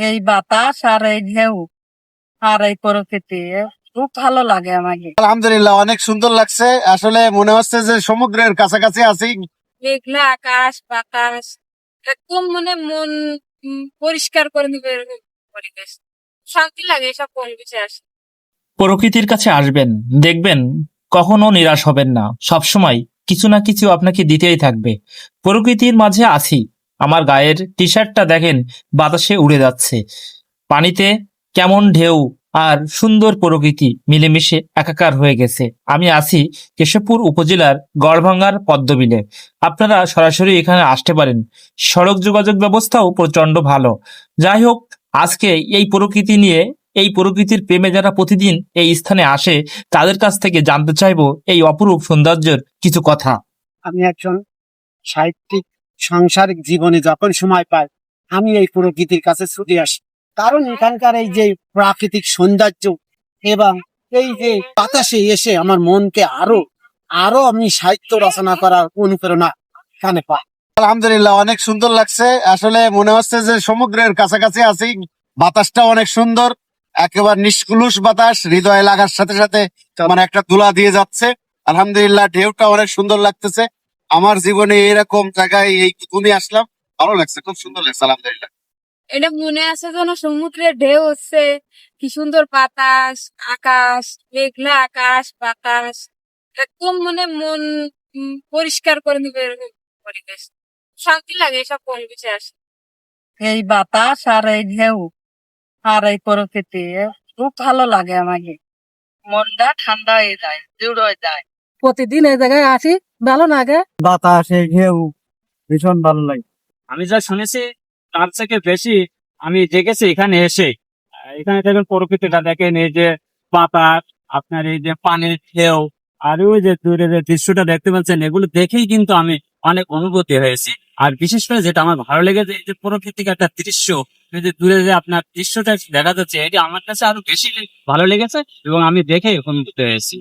এই বাতাস আর এই ঢেউ আর এই প্রকৃতি খুব ভালো লাগে আমাকে। আলহামদুলিল্লাহ অনেক সুন্দর লাগছে। আসলে মনে হচ্ছে যে সমুদ্রের কাছাকাছি আছি। মেঘলা আকাশ বাতাস একদম মানে মন পরিষ্কার করে দিবে এরকম পরিবেশ। শান্তি লাগে এসব পরিবেশে আসে প্রকৃতির কাছে আসবেন দেখবেন কখনো নিরাশ হবেন না। সবসময় কিছু না কিছু আপনাকে দিতেই থাকবে। প্রকৃতির মাঝে আছি। আমার গায়ের টি শার্টটা দেখেন, বাতাসে উড়ে যাচ্ছে। পানিতে কেমন ঢেউ আর সুন্দর প্রকৃতি মিলেমিশে একাকার হয়ে গেছে। আমি আছি কেশবপুর উপজেলার গড়ভাঙ্গার পদ্মবিলে। আপনারা সরাসরি এখানে আসতে পারেন। সড়ক যোগাযোগ ব্যবস্থাও প্রচণ্ড ভালো। যাই হোক, আজকে এই প্রকৃতি নিয়ে, এই প্রকৃতির প্রেমে যারা প্রতিদিন এই স্থানে আসে, তাদের কাছ থেকে জানতে চাইব এই অপরূপ সৌন্দর্যের কিছু কথা। আমি একজন সাহিত্যিক সাংসারিক জীবনে যখন সময় পাই আমি এই প্রকৃতির কাছে ছুটে আসি। কারণ এখানকার এই যে প্রাকৃতিক সৌন্দর্য এবং এই যে বাতাসে এসে আমার মনকে আরও আরও আমি সাহিত্য রচনা করার অনুপ্রেরণা এখানে পাই। আলহামদুলিল্লাহ, অনেক সুন্দর লাগছে। আসলে মনে হচ্ছে যে সমুদ্রের কাছাকাছি আছি বাতাসটা অনেক সুন্দর, একেবারে নিষ্কুলুস বাতাস, হৃদয়ে লাগার সাথে সাথে মানে একটা তুলা দিয়ে যাচ্ছে। আলহামদুলিল্লাহ ঢেউটা অনেক সুন্দর লাগতেছে। আমার জীবনে এরকম জায়গায় এই তুমি আসলাম। ভালো লাগছে খুব সুন্দর লাগছে আলহামদুলিল্লাহ। এটা মনে আছে যেন সমুদ্রের ঢেউ হচ্ছে। কি সুন্দর বাতাস আকাশ মেঘলা আকাশ বাতাস। একদম মানে মন উম, পরিষ্কার করে দিবে এরকম পরিবেশ। শান্তি লাগে এসব পরিবেশে আসে এই বাতাস আর এই ঢেউ আর এই প্রকৃতি খুব ভালো লাগে আমাকে। মনটা ঠান্ডা হয়ে যায় দৃঢ় হয়ে যায়। প্রতিদিন এই জায়গায় আসি ভালো লাগে বাতাসে ঘেউ ভীষণ ভালো লাগে। আমি যা শুনেছি তার থেকে বেশি আমি দেখেছি এখানে এসে। এখানে দেখেন প্রকৃতিটা দেখেন এই যে বাতাস আপনার এই যে পানির ঢেউ আর ওই যে দূরে যে দৃশ্যটা দেখতে পাচ্ছেন এগুলো দেখেই কিন্তু আমি অনেক অনুভূতি হয়েছি। আর বিশেষ করে যেটা আমার ভালো লেগেছে এই যে প্রকৃতিক একটা দৃশ্য এই যে দূরে যে আপনার দৃশ্যটা দেখা যাচ্ছে এটি আমার কাছে আরও বেশি ভালো লেগেছে এবং আমি দেখে অনুভূত হয়েছি।